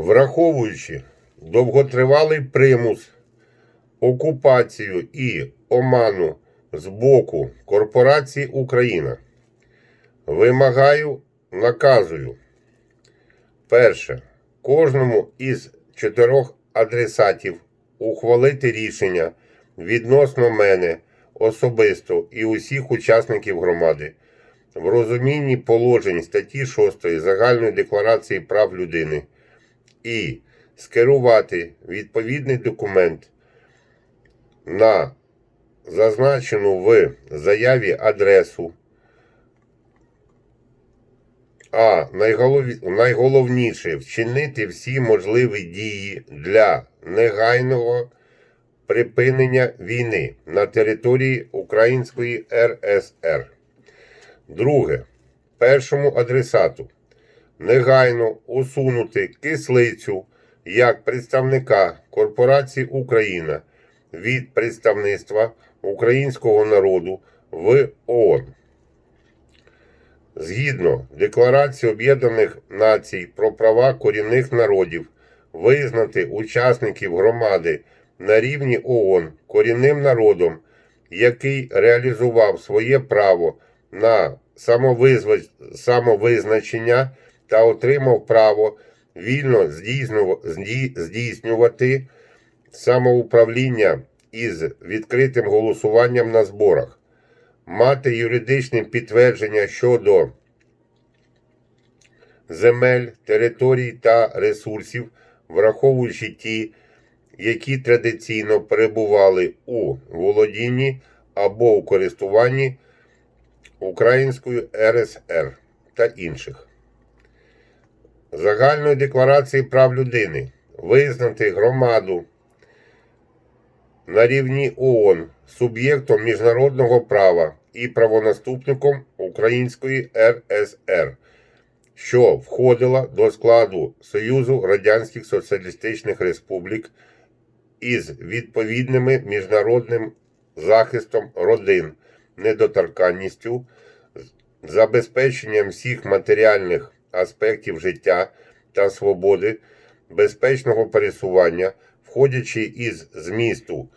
Враховуючи довготривалий примус, окупацію і оману з боку корпорації Україна, вимагаю, наказую. Перше. Кожному із чотирьох адресатів ухвалити рішення відносно мене особисто і усіх учасників громади в розумінні положень статті 6 Загальної декларації прав людини і скерувати відповідний документ на зазначену в заяві адресу. А найголовніше вчинити всі можливі дії для негайного припинення війни на території Української РСР. Друге. Першому адресату негайно усунути кислицю як представника корпорації Україна від представництва українського народу в ООН. Згідно Декларації Об'єднаних Націй про права корінних народів, визнати учасників громади на рівні ООН корінним народом, який реалізував своє право на самовизначення та отримав право вільно здійснювати самоуправління із відкритим голосуванням на зборах мати юридичне підтвердження щодо земель, територій та ресурсів, враховуючи ті, які традиційно перебували у володінні або у користуванні Української РСР та інших. Загальної декларації прав людини. Визнати громаду на рівні ООН суб'єктом міжнародного права і правонаступником Української РСР, що входила до складу Союзу Радянських Соціалістичних Республік із відповідними міжнародним захистом родин, недоторканністю, забезпеченням всіх матеріальних аспектів життя та свободи, безпечного пересування, входячи із змісту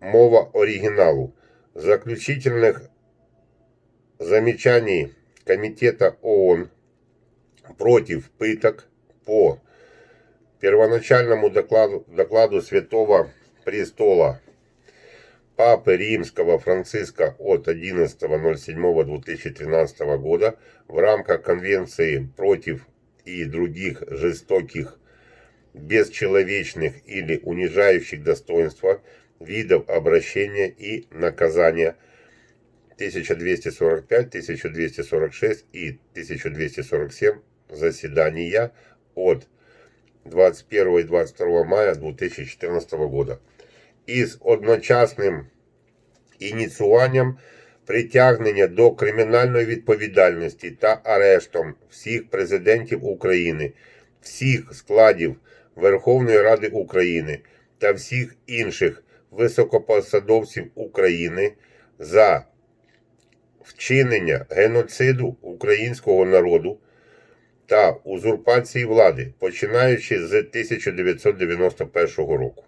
мова оригиналу, заключительных замечаний Комитета ООН против пыток по первоначальному докладу, докладу Святого Престола Папы Римского Франциска от 11.07.2013 года в рамках Конвенции против и других жестоких, бесчеловечных или унижающих достоинства видов обращения и наказания 1245, 1246 и 1247 заседания от 21 и 22 мая 2014 года із одночасним ініціюванням притягнення до кримінальної відповідальності та арештом всіх президентів України, всіх складів Верховної Ради України та всіх інших високопосадовців України за вчинення геноциду українського народу та узурпації влади, починаючи з 1991 року.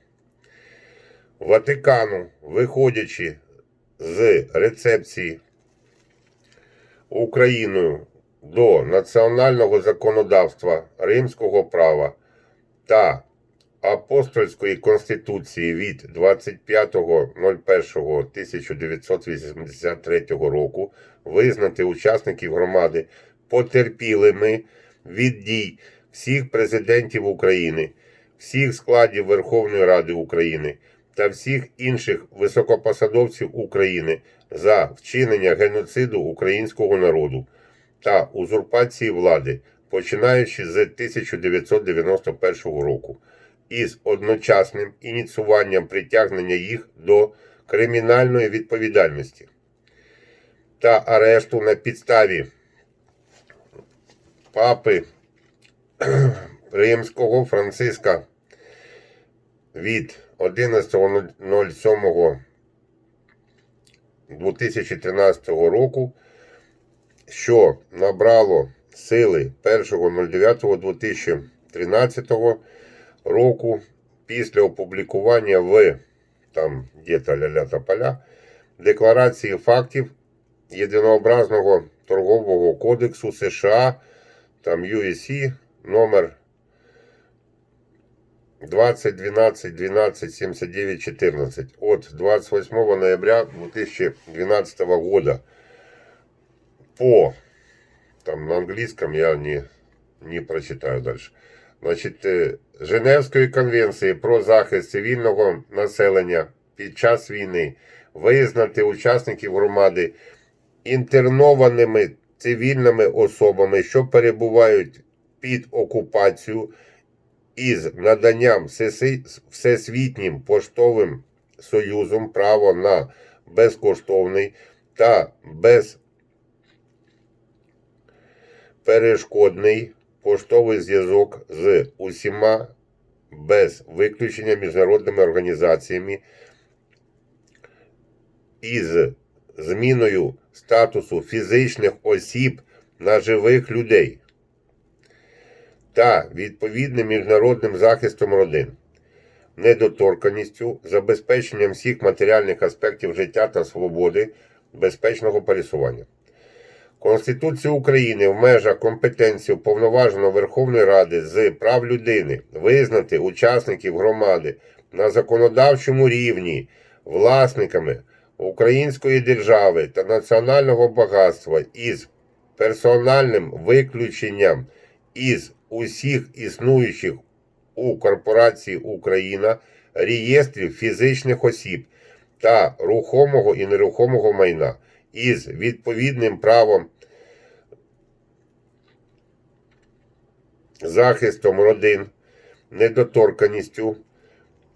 Ватикану, виходячи з рецепції Україною до національного законодавства римського права та Апостольської конституції від 25.01.1983 року визнати учасників громади потерпілими від дій всіх президентів України, всіх складів Верховної Ради України та всіх інших високопосадовців України за вчинення геноциду українського народу та узурпації влади, починаючи з 1991 року, із одночасним ініціюванням притягнення їх до кримінальної відповідальності та арешту на підставі папи Римського Франциска від 11.07.2013 року, що набрало сили 1.09.2013 року після опублікування в там где-то ля-ля та поля декларації фактів єдинообразного торгового кодексу США, там USC номер 2012 12 79 14 от 28 ноября 2012 года по там на английском я не, не прочитаю дальше. Значить, е, Женевської конвенції про захист цивільного населення під час війни визнати учасників громади інтернованими цивільними особами, що перебувають під окупацією із наданням Всесвітнім поштовим союзом право на безкоштовний та безперешкодний поштовий зв'язок з усіма без виключення міжнародними організаціями із зміною статусу фізичних осіб на живих людей та відповідним міжнародним захистом родин, недоторканістю, забезпеченням всіх матеріальних аспектів життя та свободи, безпечного пересування. Конституція України в межах компетенції повноваженої Верховної Ради з прав людини визнати учасників громади на законодавчому рівні власниками української держави та національного багатства із персональним виключенням із усіх існуючих у корпорації Україна реєстрів фізичних осіб та рухомого і нерухомого майна із відповідним правом захистом родин, недоторканістю,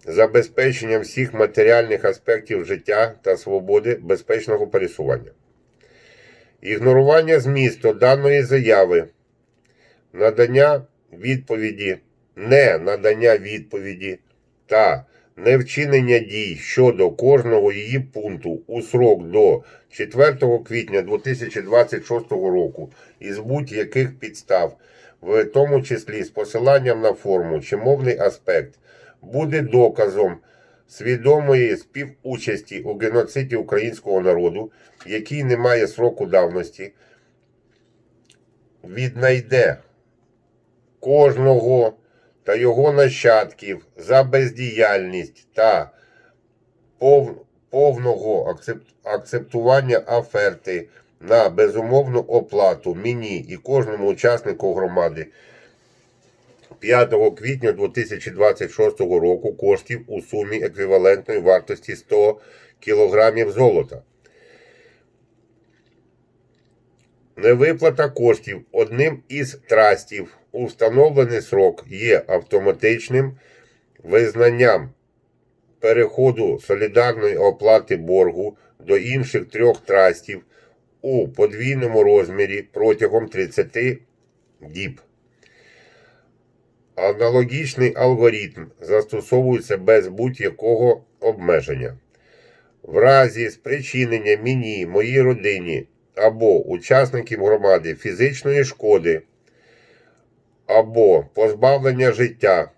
забезпеченням всіх матеріальних аспектів життя та свободи безпечного пересування. Ігнорування змісту даної заяви, надання відповіді, не надання відповіді та невчинення дій щодо кожного її пункту у срок до 4 квітня 2026 року із будь-яких підстав, в тому числі з посиланням на форму чи мовний аспект, буде доказом свідомої співучасті у геноциді українського народу, який не має сроку давності, віднайде кожного та його нащадків за бездіяльність та пов- повного акцеп- акцептування оферти на безумовну оплату мені і кожному учаснику громади 5 квітня 2026 року коштів у сумі еквівалентної вартості 100 кг золота. Невиплата коштів одним із трастів у встановлений срок є автоматичним визнанням переходу солідарної оплати боргу до інших трьох трастів у подвійному розмірі протягом 30 діб. Аналогічний алгоритм застосовується без будь-якого обмеження. В разі спричинення мені, моїй родині або учасників громади фізичної шкоди або позбавлення життя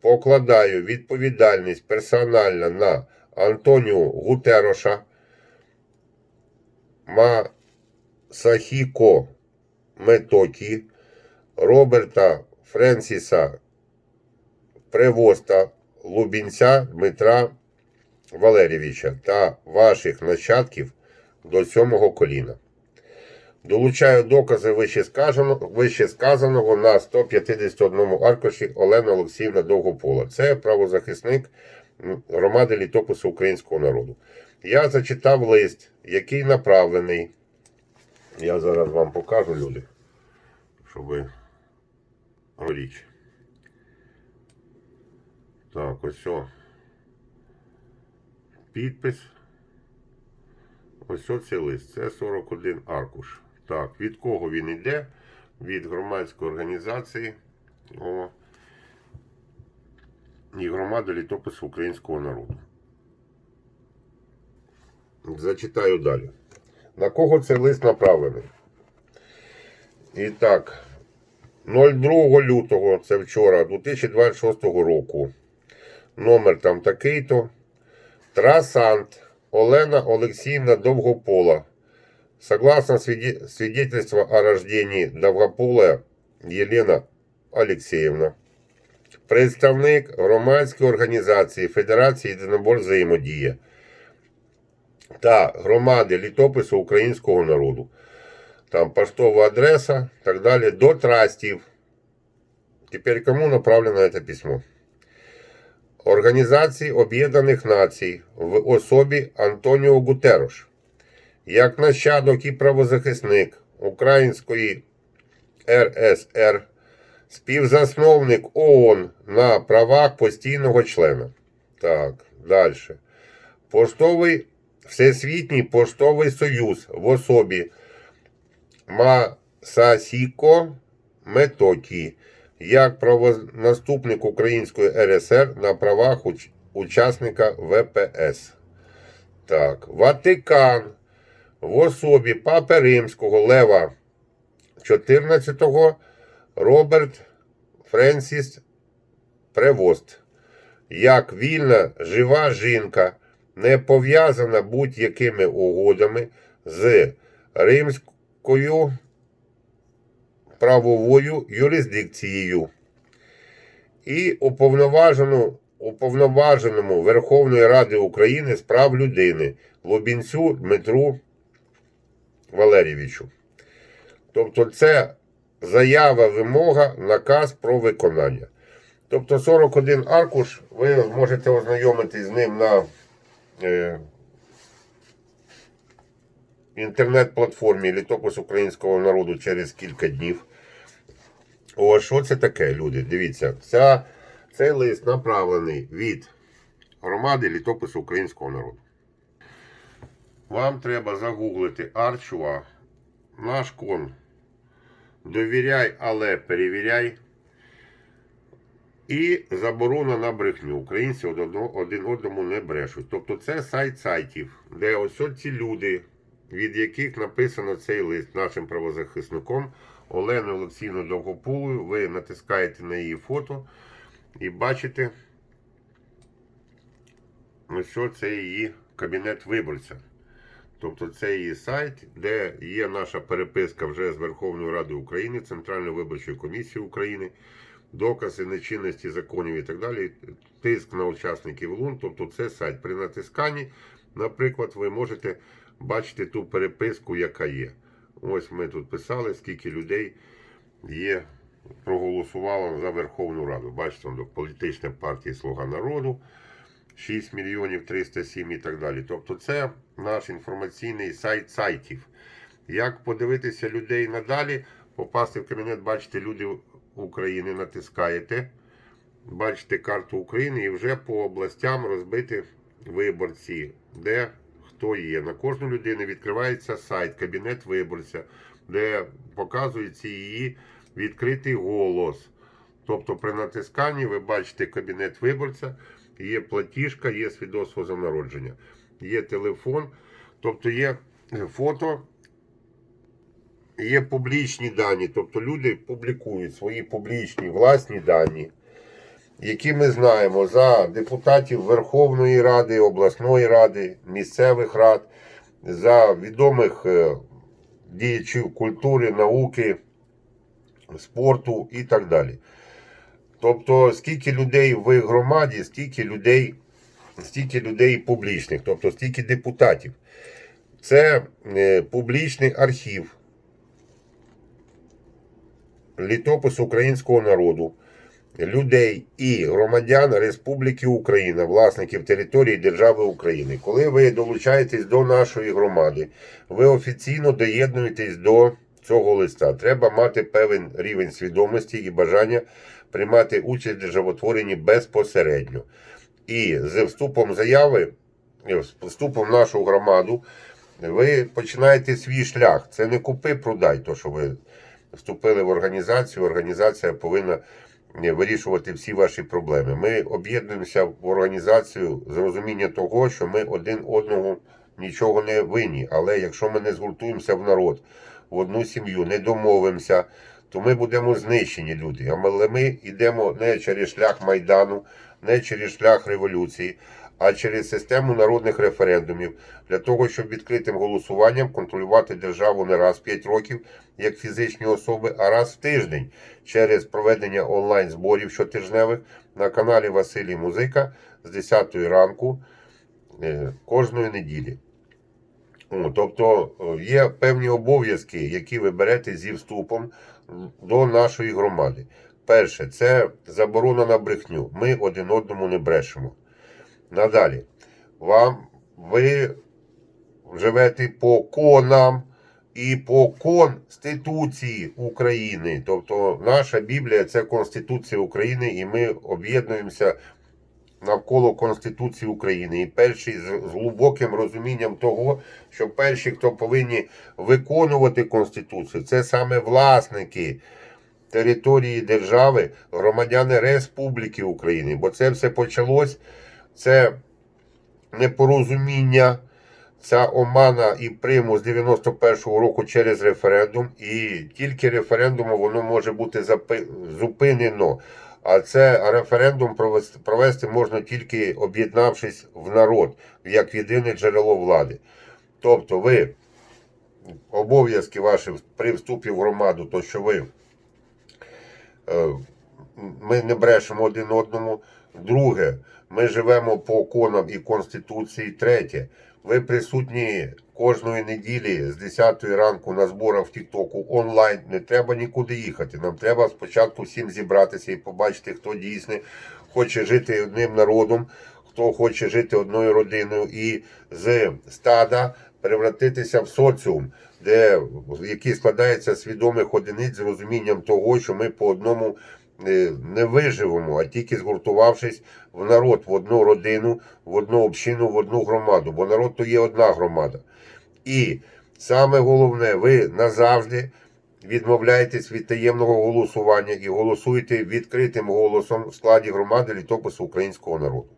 покладаю відповідальність персонально на Антоніо Гутероша, Масахіко Метокі, Роберта Френсіса Превоста, Лубінця Дмитра Валерійовича та ваших нащадків до сьомого коліна. Долучаю докази вищесказаного, на 151 аркуші Олена Олексіївна Довгопола. Це правозахисник громади літопису українського народу. Я зачитав лист, який направлений. Я зараз вам покажу, люди, щоб ви річ. Так, ось о. Підпис. Ось оцей лист. Це 41 аркуш. Так, від кого він йде? Від громадської організації о, і громади літопису українського народу. Зачитаю далі. На кого цей лист направлений? І так, 02 лютого, це вчора, 2026 року. Номер там такий-то. Трасант Олена Олексіївна Довгопола. Согласно свиде- свидетельства о рождении Довгопола Єлена Олексіївна. Представник громадської організації Федерації Єдинобор взаємодія та громади літопису українського народу. Там поштова адреса, так далі, до трастів. Теперь кому направлено это письмо? Організації Об'єднаних Націй в особі Антоніо Гутерош, як нащадок і правозахисник Української РСР, співзасновник ООН на правах постійного члена. Так, далі. Поштовий Всесвітній поштовий союз в особі Масасіко Метокі як правонаступник Української РСР на правах уч- учасника ВПС. Так, Ватикан в особі Папи Римського Лева 14 Роберт Френсіс Превост. Як вільна жива жінка, не пов'язана будь-якими угодами з римською правовою юрисдикцією і уповноважену, уповноваженому Верховної Ради України з прав людини Лубінцю Дмитру Валерійовичу. Тобто це заява, вимога, наказ про виконання. Тобто 41 аркуш, ви можете ознайомитись з ним на е, інтернет-платформі Літопис українського народу через кілька днів. О, що це таке, люди? Дивіться, ця, цей лист направлений від громади Літопису українського народу. Вам треба загуглити Арчуа, наш кон. Довіряй, але перевіряй. І заборона на брехню. Українці один одному не брешуть. Тобто це сайт сайтів, де ось ці люди, від яких написано цей лист нашим правозахисником Оленою Олексійною Довгополою. Ви натискаєте на її фото і бачите, ось це її кабінет виборця. Тобто це її сайт, де є наша переписка вже з Верховною Радою України, Центральною виборчою комісією України, докази нечинності законів і так далі, тиск на учасників ЛУН. Тобто це сайт. При натисканні, наприклад, ви можете бачити ту переписку, яка є. Ось ми тут писали, скільки людей є, проголосувало за Верховну Раду. Бачите, політична партія Слуга народу. 6 мільйонів 307 і так далі. Тобто це наш інформаційний сайт сайтів. Як подивитися людей надалі, попасти в кабінет, бачите, люди України натискаєте, бачите карту України і вже по областям розбити виборці, де хто є. На кожну людину відкривається сайт, кабінет виборця, де показується її відкритий голос. Тобто при натисканні ви бачите кабінет виборця, є платіжка, є свідоцтво за народження, є телефон, тобто є фото, є публічні дані. Тобто люди публікують свої публічні власні дані, які ми знаємо за депутатів Верховної Ради, обласної ради, місцевих рад, за відомих е, діячів культури, науки, спорту і так далі. Тобто, скільки людей в громаді, стільки людей, стільки людей публічних, тобто стільки депутатів. Це е, публічний архів літопис українського народу, людей і громадян Республіки Україна, власників території держави України. Коли ви долучаєтесь до нашої громади, ви офіційно доєднуєтесь до цього листа. Треба мати певен рівень свідомості і бажання приймати участь в державотворенні безпосередньо. І з вступом заяви, з вступом в нашу громаду, ви починаєте свій шлях. Це не купи, продай, то що ви вступили в організацію. Організація повинна е, вирішувати всі ваші проблеми. Ми об'єднуємося в організацію з розуміння того, що ми один одного нічого не винні. Але якщо ми не згуртуємося в народ, в одну сім'ю, не домовимося, то ми будемо знищені люди. Але ми йдемо не через шлях Майдану, не через шлях революції, а через систему народних референдумів для того, щоб відкритим голосуванням контролювати державу не раз в 5 років як фізичні особи, а раз в тиждень через проведення онлайн зборів щотижневих на каналі Василій Музика з 10 ранку е, кожної неділі. Тобто е, є певні обов'язки, які ви берете зі вступом до нашої громади. Перше, це заборона на брехню. Ми один одному не брешемо. Надалі, вам ви живете по конам і по Конституції України. Тобто наша Біблія це Конституція України, і ми об'єднуємося навколо Конституції України. І перші з з глибоким розумінням того, що перші, хто повинні виконувати Конституцію, це саме власники території держави, громадяни Республіки України. Бо це все почалось, це непорозуміння. Ця омана і примус 91-го року через референдум, і тільки референдумом воно може бути зупинено. А це референдум провести, провести можна тільки об'єднавшись в народ як єдине джерело влади. Тобто ви обов'язки ваші при вступі в громаду, то що ви е, ми не брешемо один одному. Друге, ми живемо по конам і Конституції. Третє, ви присутні кожної неділі з 10 ранку на зборах в Тіктоку онлайн. Не треба нікуди їхати. Нам треба спочатку всім зібратися і побачити, хто дійсно хоче жити одним народом, хто хоче жити одною родиною, і з стада перевратитися в соціум, де який складається свідомих одиниць з розумінням того, що ми по одному не виживемо, а тільки згуртувавшись в народ, в одну родину, в одну общину, в одну громаду. Бо народ то є одна громада. І саме головне, ви назавжди відмовляєтесь від таємного голосування і голосуєте відкритим голосом в складі громади літопису українського народу.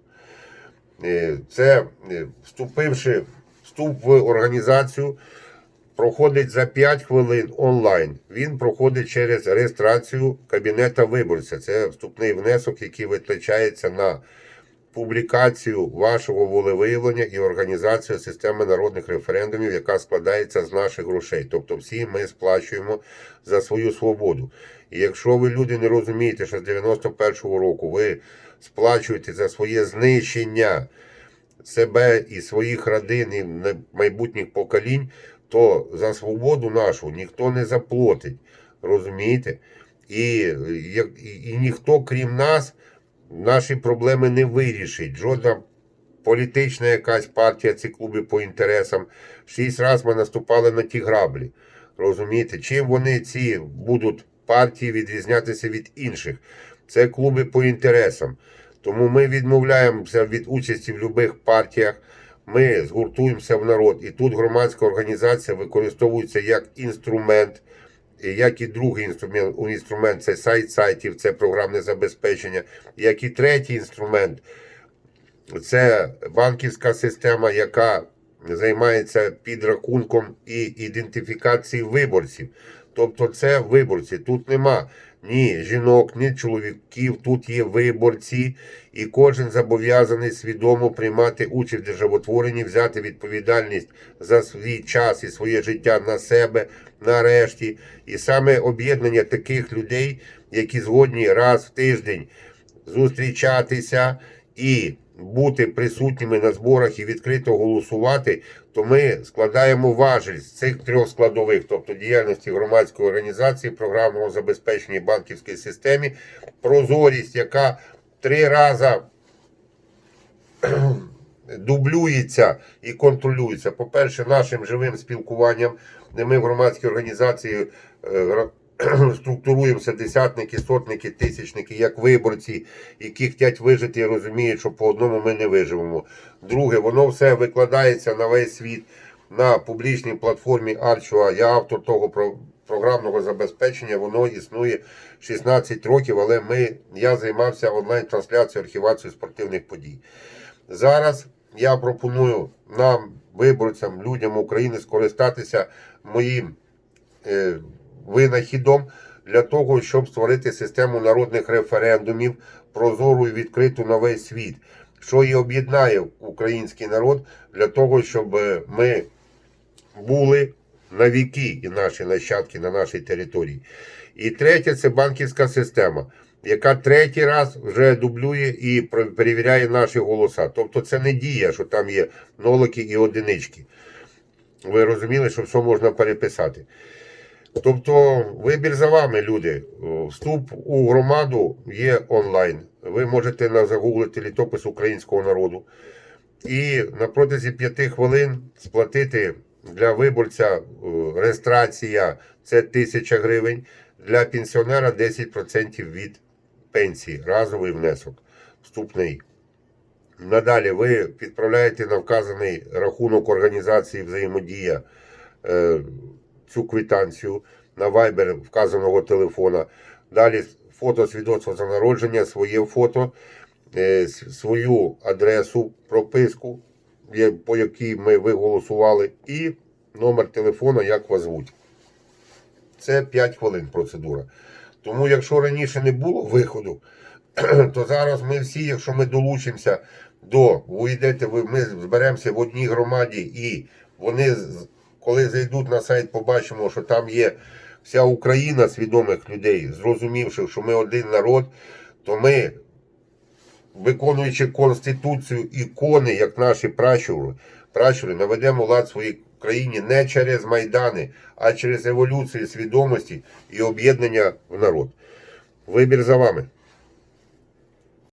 Е, Це е, вступивши вступ в організацію. Проходить за 5 хвилин онлайн. Він проходить через реєстрацію кабінета виборця. Це вступний внесок, який витрачається на публікацію вашого волевиявлення і організацію системи народних референдумів, яка складається з наших грошей. Тобто, всі ми сплачуємо за свою свободу. І якщо ви люди не розумієте, що з 91-го року ви сплачуєте за своє знищення себе і своїх родин, і майбутніх поколінь, то за свободу нашу ніхто не заплатить. Розумієте? І, і, і ніхто, крім нас, наші проблеми не вирішить. Жодна політична якась партія, ці клуби по інтересам. Шість разів ми наступали на ті граблі. Розумієте, чим вони ці будуть партії відрізнятися від інших? Це клуби по інтересам. Тому ми відмовляємося від участі в будь-яких партіях. Ми згуртуємося в народ, і тут громадська організація використовується як інструмент, як і другий інструмент, інструмент це сайт сайтів, це програмне забезпечення, як і третій інструмент це банківська система, яка займається підрахунком і ідентифікацією виборців. Тобто це виборці. Тут нема ні жінок, ні чоловіків, тут є виборці, і кожен зобов'язаний свідомо приймати участь в державотворенні, взяти відповідальність за свій час і своє життя на себе нарешті. І саме об'єднання таких людей, які згодні раз в тиждень зустрічатися і бути присутніми на зборах і відкрито голосувати, то ми складаємо з цих трьох складових, тобто діяльності громадської організації, програмного забезпечення банківській системі, прозорість, яка три рази дублюється і контролюється. По-перше, нашим живим спілкуванням, де ми в громадській організації е, структуруємося десятники, сотники, тисячники, як виборці, які хочуть вижити і розуміють, що по одному ми не виживемо. Друге, воно все викладається на весь світ на публічній платформі Арчуа. Я автор того про- програмного забезпечення, воно існує 16 років, але ми, я займався онлайн-трансляцією, архівацією спортивних подій. Зараз я пропоную нам, виборцям, людям України скористатися моїм е, винахідом для того, щоб створити систему народних референдумів, прозору і відкриту на весь світ, що і об'єднає український народ для того, щоб е, ми були на віки і наші нащадки на нашій території. І третє це банківська система, яка третій раз вже дублює і перевіряє наші голоса. Тобто це не дія, що там є нолики і одинички. Ви розуміли, що все можна переписати. Тобто, вибір за вами, люди. Вступ у громаду є онлайн. Ви можете загуглити літопис українського народу і на протязі п'яти хвилин сплатити для виборця е, реєстрація це 1000 гривень, для пенсіонера 10% від пенсії, разовий внесок, вступний. Надалі ви відправляєте на вказаний рахунок організації взаємодія е, цю квитанцію на вайбер вказаного телефона. Далі фото свідоцтва за народження, своє фото, е, свою адресу, прописку, по якій ми ви голосували, і номер телефона, як вас звуть. Це 5 хвилин процедура. Тому, якщо раніше не було виходу, то зараз ми всі, якщо ми долучимося до, ви ми зберемося в одній громаді, і вони, коли зайдуть на сайт, побачимо, що там є вся Україна свідомих людей, зрозумівши, що ми один народ, то ми, виконуючи Конституцію ікони, як наші пращури, пращури, наведемо лад своїй країні не через майдани, а через еволюцію свідомості і об'єднання в народ. Вибір за вами.